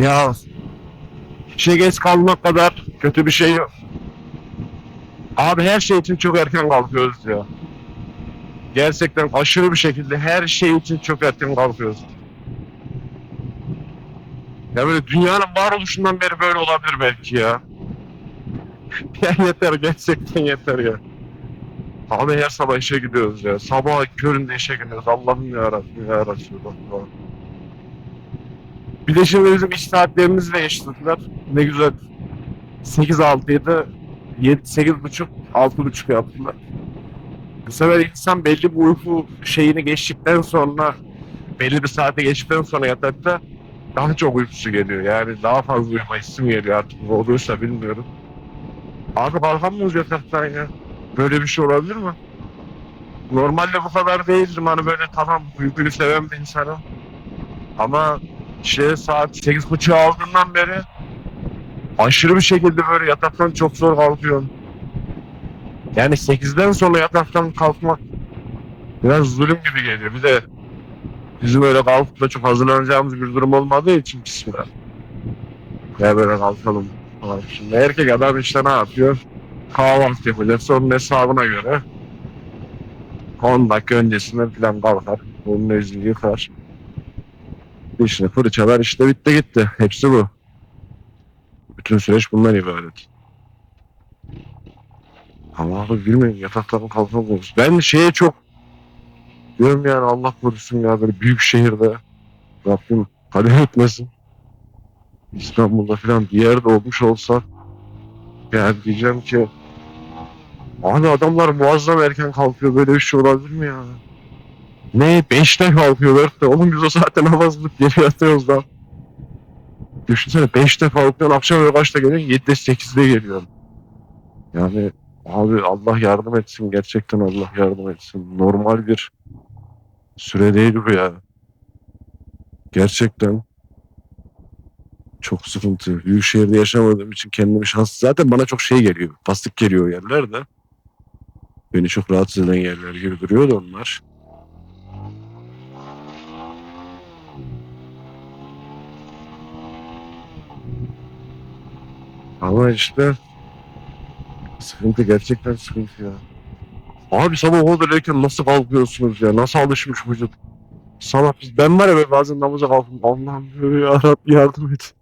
Ya işe geç kalmak kadar kötü bir şey yok. Abi her şey için çok erken kalkıyoruz ya. Gerçekten aşırı bir şekilde her şey için çok erken kalkıyoruz. Ya böyle dünyanın varoluşundan beri böyle olabilir belki ya. ya yeter gerçekten yeter ya. Abi her sabah işe gidiyoruz ya. Sabah köründe işe gidiyoruz. Allah'ım ya Resulallah. Bir de şimdi bizim iş saatlerimizi değiştirdiler. Ne güzel. 8-6 idi. 7 8.30 6.30 yaptılar. Bu sefer insan belli bir uyku şeyini geçtikten sonra belli bir saate geçtikten sonra yatakta daha çok uykusu geliyor. Yani daha fazla uyuma hissim geliyor artık. Ne oluyorsa bilmiyorum. Abi kalkamıyoruz yataktan ya. Böyle bir şey olabilir mi? Normalde bu kadar değildim hani böyle tamam uykuyu seven bir insanım. Ama şey saat 8.30 aldığından beri aşırı bir şekilde böyle yataktan çok zor kalkıyorum. Yani 8'den sonra yataktan kalkmak biraz zulüm gibi geliyor. Bir de bizim öyle kalkıp da çok hazırlanacağımız bir durum olmadığı için bismillah. Ya böyle kalkalım. Şimdi erkek adam işte ne yapıyor? Kahvaltı yapacak. Sonra hesabına göre 10 dakika öncesinden falan kalkar. Onun yüzünü yıkar. Dişini fırçalar işte bitti gitti. Hepsi bu. Bütün süreç bundan ibaret. Ama abi bilmiyorum yataktan kalkamıyoruz. Ben şeye çok diyorum yani Allah korusun ya böyle büyük şehirde Rabbim kader etmesin. İstanbul'da falan bir yerde olmuş olsa yani diyeceğim ki Abi adamlar muazzam erken kalkıyor. Böyle bir şey olabilir mi ya? Ne? Beşte kalkıyor, dörtte. Oğlum biz o saatte namaz kılıp geri yatıyoruz da. Düşünsene beşte kalkıyorsun, akşam öyle kaçta geliyorsun? Yedide, sekizde geliyorsun. Yani abi Allah yardım etsin. Gerçekten Allah yardım etsin. Normal bir süre değil bu ya. Gerçekten çok sıkıntı. Büyük şehirde yaşamadığım için kendimi şanslı. Zaten bana çok şey geliyor. Bastık geliyor yerler de. Beni çok rahatsız eden yerler gibi duruyor da onlar. Ama işte sıkıntı gerçekten sıkıntı ya. Abi sabah o nasıl kalkıyorsunuz ya? Nasıl alışmış vücut? Sabah biz ben var ya bazen namaza kalkıp Allah'ım diyor ya yardım et.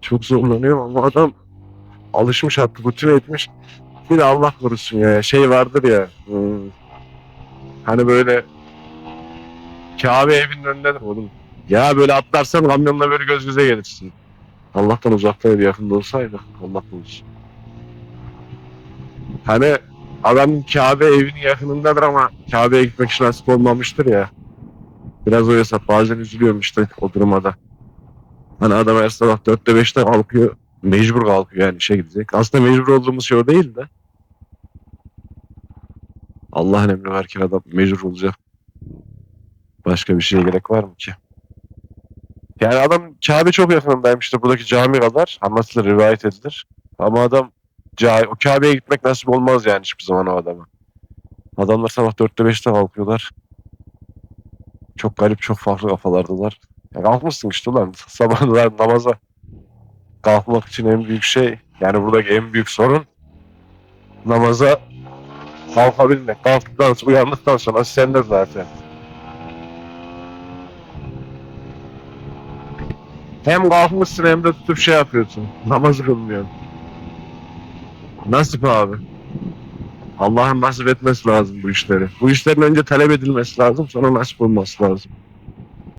Çok zorlanıyorum ama adam alışmış artık rutin etmiş. Bir de Allah korusun ya şey vardır ya hmm, hani böyle Kabe evinin önündedir oğlum. Ya böyle atlarsan kamyonla böyle göz göze gelirsin. Allah'tan uzaktaydı yakında olsaydı Allah korusun. Hani adam Kabe evinin yakınındadır ama Kabe'ye gitmek için nasip olmamıştır ya. Biraz o hesap bazen üzülüyorum işte o duruma da. Hani adam her sabah 4'te 5'te kalkıyor. Mecbur kalkıyor yani işe gidecek. Aslında mecbur olduğumuz şey o değil de. Allah'ın emri varken adam mecbur olacak. Başka bir şeye gerek var mı ki? Yani adam Kabe çok yakınındaymış işte buradaki cami kadar. Anlatılır, rivayet edilir. Ama adam o Kabe'ye gitmek nasip olmaz yani hiçbir zaman o adama. Adamlar sabah 4'te 5'te kalkıyorlar. Çok garip, çok farklı kafalardılar. Ya kalkmışsın işte ulan sabahlar namaza kalkmak için en büyük şey yani buradaki en büyük sorun namaza kalkabilmek. Kalktıktan sonra uyandıktan sonra sen de zaten. Hem kalkmışsın hem de tutup şey yapıyorsun. Namaz kılmıyorsun. Nasip abi. Allah'ın nasip etmesi lazım bu işleri. Bu işlerin önce talep edilmesi lazım sonra nasip olması lazım.